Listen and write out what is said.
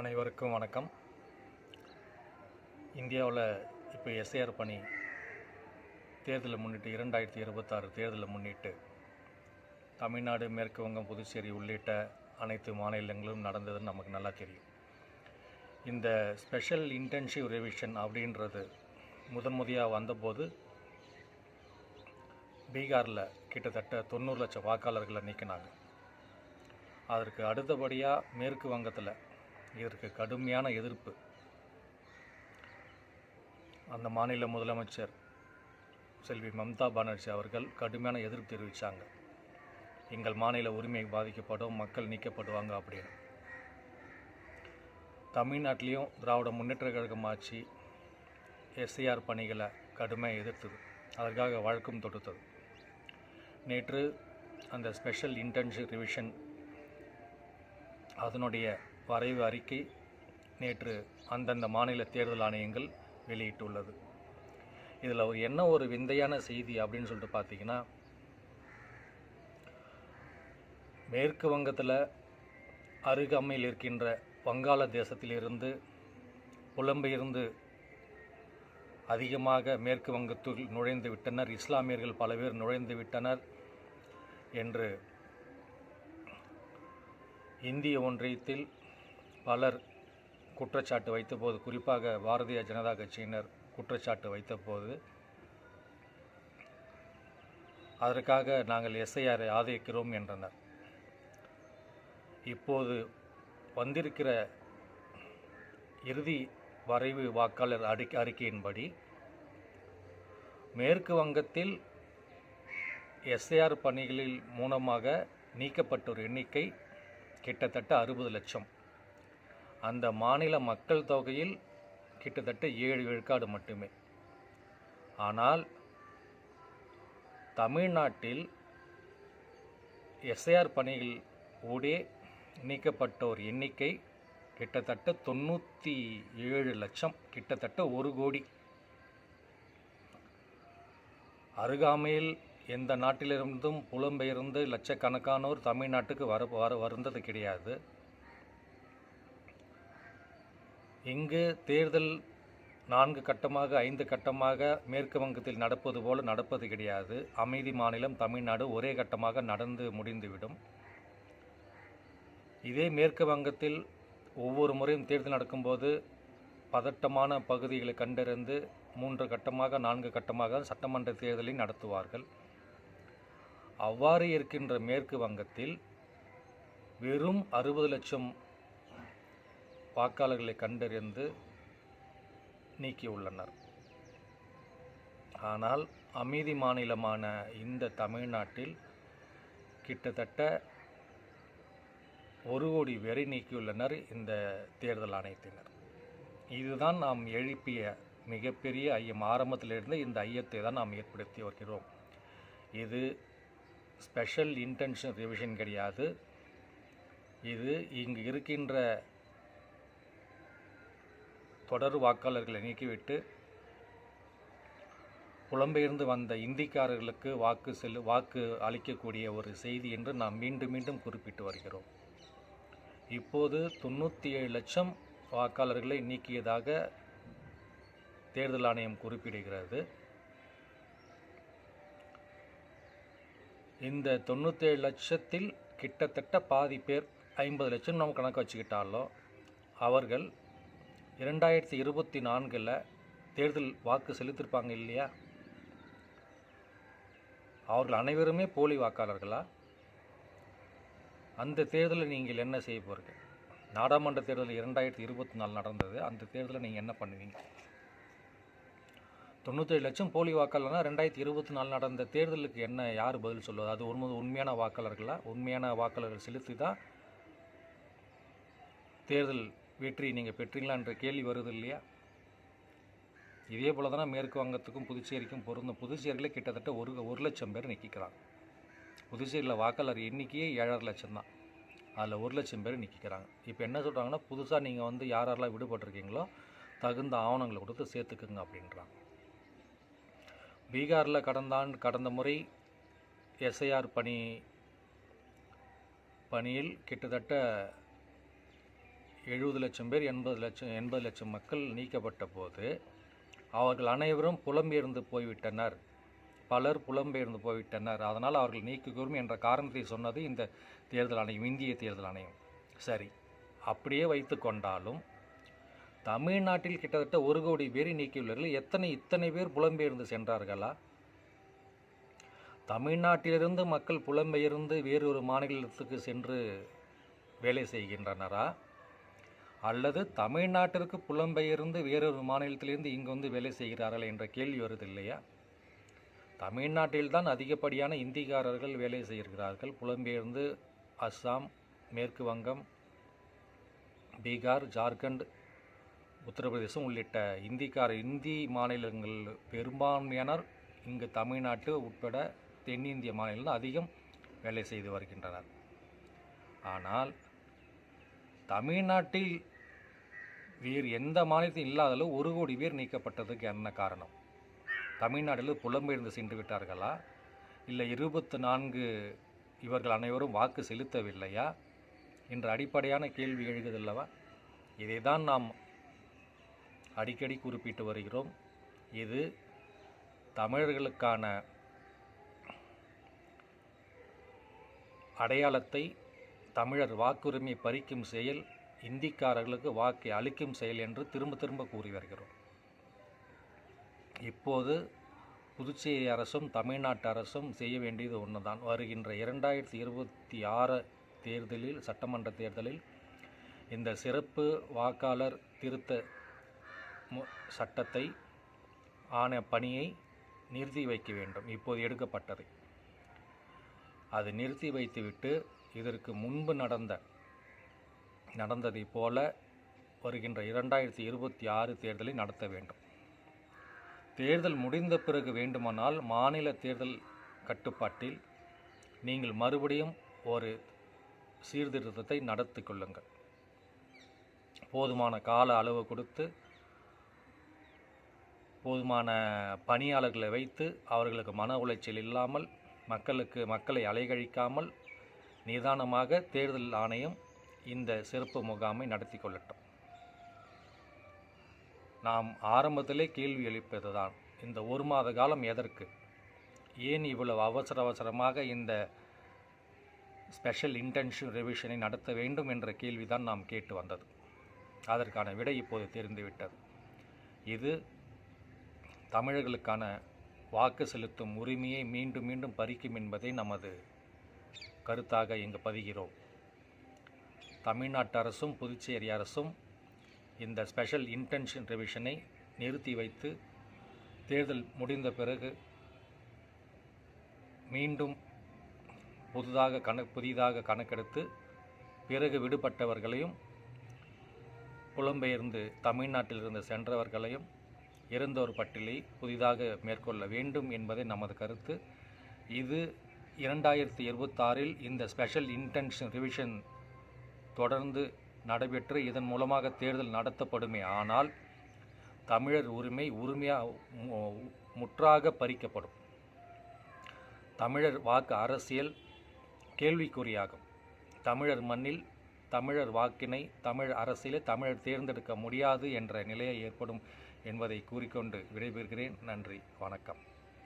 அனைவருக்கும் வணக்கம். இந்தியாவில் இப்போ எஸ்ஏஆர் பணி தேர்தலை முன்னிட்டு இரண்டாயிரத்தி இருபத்தாறு தேர்தலை முன்னிட்டு தமிழ்நாடு மேற்கு வங்கம் புதுச்சேரி உள்ளிட்ட அனைத்து மாநிலங்களும் நடந்ததுன்னு நமக்கு நல்லா தெரியும். இந்த ஸ்பெஷல் இன்டென்சிவ் ரிவிஷன் அப்படின்றது முதன் முறையாக வந்தபோது பீகாரில் கிட்டத்தட்ட தொண்ணூறு லட்சம் வாக்காளர்களை நீக்கினாங்க. அதற்கு அடுத்தபடியாக மேற்கு வங்கத்தில் இதற்கு கடுமையான எதிர்ப்பு. அந்த மாநில முதலமைச்சர் செல்வி மம்தா பானர்ஜி அவர்கள் கடுமையான எதிர்ப்பு தெரிவித்தாங்க எங்கள் மாநில உரிமை பாதிக்கப்படும் மக்கள் நீக்கப்படுவாங்க அப்படின்னு. தமிழ்நாட்டிலையும் திராவிட முன்னேற்ற கழகம் ஆட்சி எஸ்ஐஆர் பணிகளை கடுமையாக எதிர்த்தது. அதற்காக வழக்கம் தொடுத்தது. நேற்று அந்த ஸ்பெஷல் இன்டர்ன்ஷிப் ரிவிஷன் அதனுடைய வரைவு அறிக்கை நேற்று அந்தந்த மாநில தேர்தல் ஆணையங்கள் வெளியிட்டுள்ளது. இதில் என்ன ஒரு விந்தையான செய்தி அப்படின்னு சொல்லிட்டு பார்த்தீங்கன்னா மேற்கு வங்கத்தில் அருகாமையில் இருக்கின்ற வங்காள தேசத்திலிருந்து புலம்பெயர்ந்து அதிகமாக மேற்கு வங்கத்தில் நுழைந்து விட்டனர். இஸ்லாமியர்கள் பல பேர் நுழைந்து விட்டனர் என்று இந்திய ஒன்றியத்தில் பலர் குற்றச்சாட்டு வைத்தபோது குறிப்பாக பாரதிய ஜனதா கட்சியினர் குற்றச்சாட்டு வைத்தபோது அதற்காக நாங்கள் எஸ்ஐஆரை ஆதரிக்கிறோம் என்றனர். இப்போது வந்திருக்கிற இறுதி வரைவு வாக்காளர் அடி அறிக்கையின்படி மேற்கு வங்கத்தில் எஸ்ஐஆர் பணிகளில் மூலமாக நீக்கப்பட்டோர் எண்ணிக்கை கிட்டத்தட்ட அறுபது லட்சம். அந்த மாநில மக்கள் தொகையில் கிட்டத்தட்ட ஏழு விழுக்காடு மட்டுமே. ஆனால் தமிழ்நாட்டில் எஸ்ஐஆர் பணியில் ஊடே நீக்கப்பட்டோர் எண்ணிக்கை கிட்டத்தட்ட தொண்ணூற்றி ஏழு லட்சம் கிட்டத்தட்ட ஒரு கோடி. அருகாமையில் எந்த நாட்டிலிருந்தும் புலம்பெயர்ந்து லட்சக்கணக்கானோர் தமிழ்நாட்டுக்கு வர வர வருந்தது கிடையாது. இங்கு தேர்தல் நான்கு கட்டமாக ஐந்து கட்டமாக மேற்கு வங்கத்தில் நடப்பது போல நடப்பது கிடையாது. அமைதி மாநிலம் தமிழ்நாடு ஒரே கட்டமாக நடந்து முடிந்துவிடும். இதே மேற்கு வங்கத்தில் ஒவ்வொரு முறையும் தேர்தல் நடக்கும்போது பதட்டமான பகுதிகளை கண்டறிந்து மூன்று கட்டமாக நான்கு கட்டமாக சட்டமன்ற தேர்தலை நடத்துவார்கள். அவ்வாறு இருக்கின்ற மேற்கு வங்கத்தில் வெறும் அறுபது லட்சம் வாக்காளர்களை கண்டறிந்து நீக்கியுள்ளனர். ஆனால் அமைதி மாநிலமான இந்த தமிழ்நாட்டில் கிட்டத்தட்ட ஒரு கோடி பேரை நீக்கியுள்ளனர் இந்த தேர்தல் ஆணையத்தினர். இதுதான் நாம் எழுப்பிய மிகப்பெரிய ஐயம். ஆரம்பத்திலிருந்து இந்த ஐயத்தை தான் நாம் ஏற்படுத்தி வருகிறோம். இது ஸ்பெஷல் இன்டென்ஷன் ரிவிஷன் கிடையாது. இது இங்கு இருக்கின்ற தொடர் வாக்காளர்களை நீக்கிவிட்டு புலம்பெயர்ந்து வந்த இந்திக்காரர்களுக்கு வாக்கு செல்லு வாக்கு அளிக்கக்கூடிய ஒரு செய்தி என்று நாம் மீண்டும் மீண்டும் குறிப்பிட்டு வருகிறோம். இப்போது தொண்ணூற்றி ஏழு லட்சம் வாக்காளர்களை நீக்கியதாக தேர்தல் ஆணையம் குறிப்பிடுகிறது. இந்த தொண்ணூற்றேழு லட்சத்தில் கிட்டத்தட்ட பாதி பேர் ஐம்பது லட்சம் நம்ம கணக்கு வச்சுக்கிட்டாலும் அவர்கள் இரண்டாயிரத்தி இருபத்தி நான்கில் தேர்தல் வாக்கு செலுத்திருப்பாங்க இல்லையா? அவர்கள் அனைவருமே போலி வாக்காளர்களா? அந்த தேர்தலில் நீங்கள் என்ன செய்ய போகிறீங்க நாடாளுமன்ற தேர்தல் இரண்டாயிரத்தி இருபத்தி நாலு நடந்தது. அந்த தேர்தலில் நீங்கள் என்ன பண்ணுவீங்க? தொண்ணூற்றேழு லட்சம் போலி வாக்காளர்னா ரெண்டாயிரத்தி இருபத்தி நாலு நடந்த தேர்தலுக்கு என்ன யார் பதில் சொல்லுவது? அது உண்மை உண்மையான வாக்காளர்களா? உண்மையான வாக்காளர்கள் செலுத்தி தான் தேர்தல் வெற்றி நீங்கள் பெற்றீங்களான்ற கேள்வி வருது இல்லையா? இதே போல தானே மேற்கு வங்கத்துக்கும் புதுச்சேரிக்கும் பொருந்தும். புதுச்சேரியில் கிட்டத்தட்ட ஒரு ஒரு லட்சம் பேர் நிற்கிறாங்க புதுச்சேரியில் வாக்காளர் எண்ணிக்கையே ஏழரை லட்சம் தான். அதில் ஒரு லட்சம் பேர் நிற்கிறாங்க இப்போ என்ன சொல்கிறாங்கன்னா புதுசாக நீங்கள் வந்து யார் யாரெல்லாம் விடுபட்டிருக்கீங்களோ தகுந்த ஆவணங்களை கொடுத்து சேர்த்துக்குங்க அப்படின்றாங்க. பீகாரில் கடந்த ஆண்டு கடந்த முறை எஸ்ஐஆர் பணி பணியில் கிட்டத்தட்ட எழுபது லட்சம் பேர் எண்பது லட்சம் எண்பது லட்சம் மக்கள் நீக்கப்பட்ட போது அவர்கள் அனைவரும் புலம்பெயர்ந்து போய்விட்டனர். பலர் புலம்பெயர்ந்து போய்விட்டனர். அதனால் அவர்கள் நீக்குகிறோம் என்ற காரணத்தை சொன்னது இந்த தேர்தல் ஆணையம் இந்திய தேர்தல் ஆணையம். சரி அப்படியே வைத்து கொண்டாலும் தமிழ்நாட்டில் கிட்டத்தட்ட ஒரு கோடி பேரை நீக்கியுள்ளார்கள் எத்தனை இத்தனை பேர் புலம்பெயர்ந்து சென்றார்களா? தமிழ்நாட்டிலிருந்து மக்கள் புலம்பெயர்ந்து வேறொரு மாநிலத்துக்கு சென்று வேலை செய்கின்றனரா? அல்லது தமிழ்நாட்டிற்கு புலம்பெயர்ந்து வேறொரு மாநிலத்திலிருந்து இங்கு வந்து வேலை செய்கிறார்கள் என்ற கேள்வி வருது இல்லையா? தமிழ்நாட்டில்தான் அதிகப்படியான இந்திக்காரர்கள் வேலை செய்கிறார்கள். புலம்பெயர்ந்து அஸ்ஸாம் மேற்கு வங்கம் பீகார் ஜார்க்கண்ட் உத்தரப்பிரதேசம் உள்ளிட்ட இந்திக்கார இந்தி மாநிலங்கள் பெரும்பான்மையானர் இங்கு தமிழ்நாட்டு உட்பட தென்னிந்திய மாநிலம் அதிகம் வேலை செய்து வருகின்றனர். ஆனால் தமிழ்நாட்டில் வேறு எந்த மாநிலத்தில் இல்லாத அளவு ஒரு கோடி பேர் நீக்கப்பட்டதுக்கு என்ன காரணம்? தமிழ்நாட்டில் புலம்பெயர்ந்து சென்று விட்டார்களா? இல்லை இருபத்து நான்கு இவர்கள் அனைவரும் வாக்கு செலுத்தவில்லையா? என்ற அடிப்படையான கேள்வி எழுகுதல்லவா இதை தான் நாம் அடிக்கடி குறிப்பிட்டு வருகிறோம். இது தமிழர்களுக்கான அடையாளத்தை தமிழர் வாக்குரிமை பறிக்கும் செயல் இந்திக்காரர்களுக்கு வாக்கை அளிக்கும் செயல் என்று திரும்ப திரும்ப கூறி வருகிறோம். இப்போது புதுச்சேரி அரசும் தமிழ்நாட்டு அரசும் செய்ய வேண்டியது ஒன்றுதான் வருகின்ற இரண்டாயிரத்தி இருபத்தி ஆறு தேர்தலில் சட்டமன்ற தேர்தலில் இந்த சிறப்பு வாக்காளர் திருத்த சட்டத்தை ஆன பணியை நிறுத்தி வைக்க வேண்டும். இப்போது எடுக்கப்பட்டது. அது நிறுத்தி வைத்துவிட்டு இதற்கு முன்பு நடந்த நடந்ததைப் போல வருகின்ற இரண்டாயிரத்தி இருபத்தி ஆறு தேர்தலை நடத்த வேண்டும். தேர்தல் முடிந்த பிறகு வேண்டுமானால் மாநில தேர்தல் கட்டுப்பாட்டில் நீங்கள் மறுபடியும் ஒரு சீர்திருத்தத்தை நடத்தி கொள்ளுங்கள். போதுமான கால அளவு கொடுத்து போதுமான பணியாளர்களை வைத்து அவர்களுக்கு மன உளைச்சல் இல்லாமல் மக்களுக்கு மக்களை அலைகழிக்காமல் நிதானமாக தேர்தல் ஆணையம் இந்த சிறப்பு முகாமை நடத்தி கொள்ளட்டும். நாம் ஆரம்பத்திலே கேள்வி எழுப்பதுதான். இந்த ஒரு மாத காலம் எதற்கு? ஏன் இவ்வளவு அவசர அவசரமாக இந்த ஸ்பெஷல் இன்டென்ஷன் ரிவிஷனை நடத்த வேண்டும் என்ற கேள்விதான் நாம் கேட்டு வந்தது. அதற்கான விடை இப்போது தெரிந்துவிட்டது. இது தமிழர்களுக்கான வாக்கு செலுத்தும் உரிமையை மீண்டும் மீண்டும் பறிக்கும் என்பதை நமது கருத்தாக இங்கு பதிகிறோம். தமிழ்நாட்டு அரசும் புதுச்சேரி அரசும் இந்த ஸ்பெஷல் இன்டென்ஷன் ரிவிஷனை நிறுத்தி வைத்து தேர்தல் முடிந்த பிறகு மீண்டும் புதிதாக கண புதிதாக கணக்கெடுத்து பிறகு விடுபட்டவர்களையும் புலம்பெயர்ந்து தமிழ்நாட்டிலிருந்து சென்றவர்களையும் இருந்தோர் பட்டியலை புதிதாக மேற்கொள்ள வேண்டும் என்பதே நமது கருத்து. இது இரண்டாயிரத்தி இருபத்தாறில் இந்த ஸ்பெஷல் இன்டென்ஷன் ரிவிஷன் தொடர்ந்து நடைபெற்று இதன் மூலமாக தேர்தல் நடத்தப்படுமே ஆனால் தமிழர் உரிமை உரிமையாக முற்றாக பறிக்கப்படும். தமிழர் வாக்கு அரசியல் கேள்விக்குறியாகும். தமிழர் மண்ணில் தமிழர் வாக்கினை தமிழ் அரசியலை தமிழர் தேர்ந்தெடுக்க முடியாது என்ற நிலையை ஏற்படும் என்பதை கூறிக்கொண்டு விடைபெறுகிறேன். நன்றி. வணக்கம்.